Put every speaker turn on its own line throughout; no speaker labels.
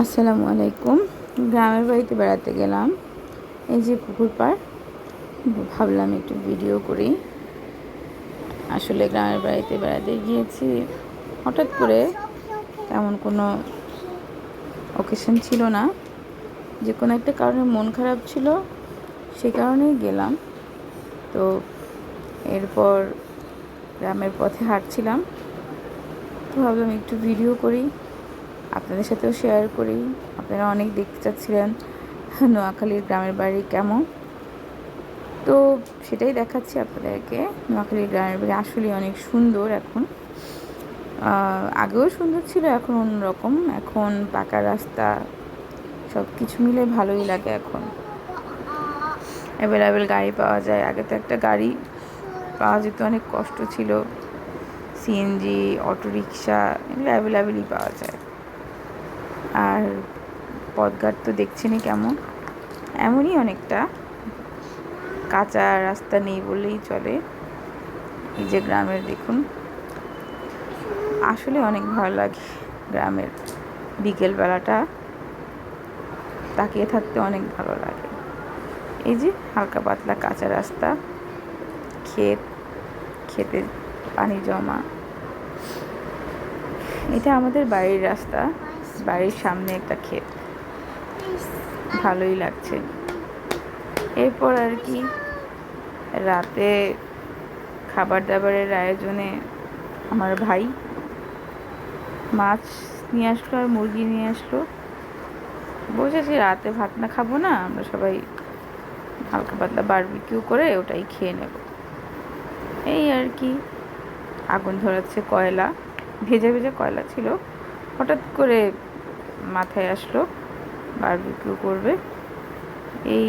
আসসালামু আলাইকুম। গ্রামের বাড়িতে বেড়াতে গেলাম। এই যে পুকুর পাড়, ভাবলাম একটু ভিডিও করি। আসলে গ্রামের বাড়িতে বেড়াতে গিয়েছি। হঠাৎ করে তেমন কোনো অকেশন ছিল না। যে কোনো একটা কারণে মন খারাপ ছিল, সে কারণেই গেলাম। তো এরপর গ্রামের পথে হাঁটছিলাম। তো ভাবলাম একটু ভিডিও করি। আপনাদের সাথেও শেয়ার করি। আপনারা অনেক দেখতে চাচ্ছিলেন নোয়াখালীর গ্রামের বাড়ি কেমন। তো সেটাই দেখাচ্ছি আপনাদেরকে। নোয়াখালীর গ্রামের বাড়ি আসলে অনেক সুন্দর এখন। আগেও সুন্দর ছিল, এখন অন্যরকম। এখন পাকা রাস্তা সব কিছু মিলে ভালোই লাগে এখন। অ্যাভেলেবেল গাড়ি পাওয়া যায়। আগে তো একটা গাড়ি পাওয়া যেত, অনেক কষ্ট ছিল। সিএনজি অটোরিকশা এগুলো অ্যাভেলেবেলই পাওয়া যায়। আর পথঘাট তো দেখছেনই কেমন। এমনই অনেকটা। কাঁচা রাস্তা নেই বললেই চলে। এই যে গ্রামের দেখুন। আসলে অনেক ভালো লাগে গ্রামের। বিকেলবেলাটা তাকিয়ে থাকতে অনেক ভালো লাগে। এই যে হালকা পাতলা কাঁচা রাস্তা। ক্ষেত ক্ষেতে পানি জমা। এটা আমাদের বাড়ির রাস্তা। বাড়ির সামনে একটা ক্ষেত। ভালোই লাগছে। এরপর আর কি, রাতে খাবার দাবারের আয়োজনে আমার ভাই মাছ নিয়ে আসলো আর মুরগি নিয়ে আসলো। বসেছি, রাতে ভাত না খাব না, আমরা সবাই হালকা পাতলা বারবিকিউ করে ওটাই খেয়ে নেব। এই আর কি, আগুন ধরাচ্ছে কয়লা, ভেজে ভেজে কয়লা ছিল। হঠাৎ করে মাথায় আসলো বারবিকিউ করবে। এই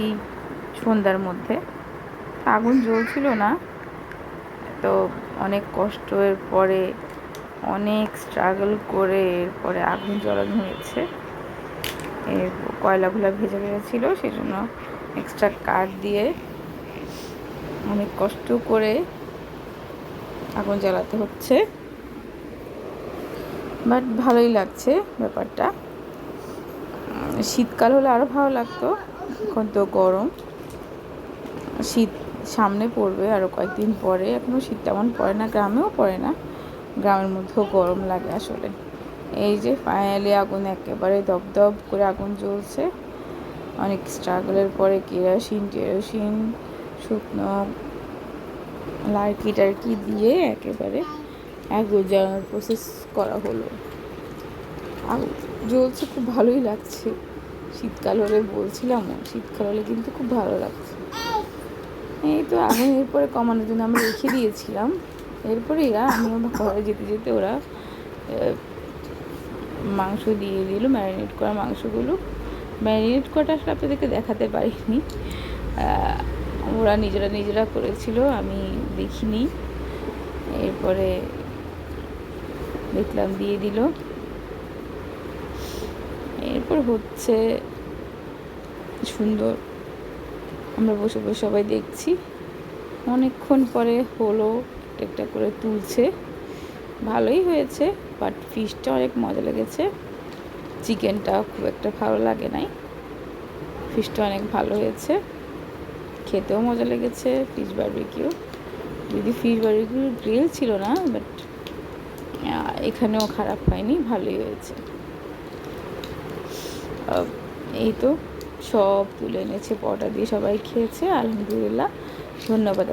সন্ধ্যার মধ্যে। আগুন জ্বলছিল না। তো অনেক কষ্টের পরে, অনেক স্ট্রাগল করে এরপরে আগুন জ্বালানো হয়েছে কয়লাগুলো ভেজে গেছিল সেই জন্য এক্সট্রা কাঠ দিয়ে অনেক কষ্ট করে আগুন জ্বালাতে হচ্ছে। বাট ভালোই লাগছে ব্যাপারটা। শীতকাল হলে আরও ভালো লাগতো এখন তো গরম। শীত সামনে পড়বে আরও কয়েকদিন পরে এখনও শীত তেমন পড়ে না, গ্রামেও পড়ে না। গ্রামের মধ্যেও গরম লাগে আসলে। এই যে ফাইনালি আগুন একেবারে দপদপ করে আগুন জ্বলছে। অনেক স্ট্রাগলের পরে কেরোসিন, টেরোসিন, শুকনো লার্কি টার্কি দিয়ে একেবারে জ্বালানোর প্রসেস করা হলো। জ্বলছে খুব ভালোই লাগছে। শীতকাল হলে বলছিলাম, শীতকাল হলে কিন্তু খুব ভালো লাগছে। এই তো আগুন এরপরে কমানোর জন্য আমরা রেখে দিয়েছিলাম। এরপরে এরা আমিও ঘরে যেতে যেতে ওরা মাংস দিয়ে দিল, ম্যারিনেট করা মাংসগুলো। ম্যারিনেট করাটা আসলে আপনাদেরকে দেখাতে পারিনি। ওরা নিজেরা নিজেরা করেছিল, আমি দেখিনি। এরপরে দেখলাম, দিয়ে দিল। এরপর হচ্ছে সুন্দর। আমরা বসে বসে সবাই দেখছি। অনেকক্ষণ পরে হলো একটা করে তুলছে। ভালোই হয়েছে বাট ফিশটা অনেক মজা লেগেছে। চিকেনটা খুব একটা ভালো লাগে নাই। ফিশটা অনেক ভালো হয়েছে। খেতেও মজা লেগেছে ফিশ বারবিকিউ যদি ফিশ বারবিকিউ গ্রিল ছিল না বাট এখানেও খারাপ হয়নি, ভালোই হয়েছে। এই তো, সব তুলে এনেছে পটা দিয়ে সবাই খেয়েছে, আলহামদুলিল্লাহ, ধন্যবাদ।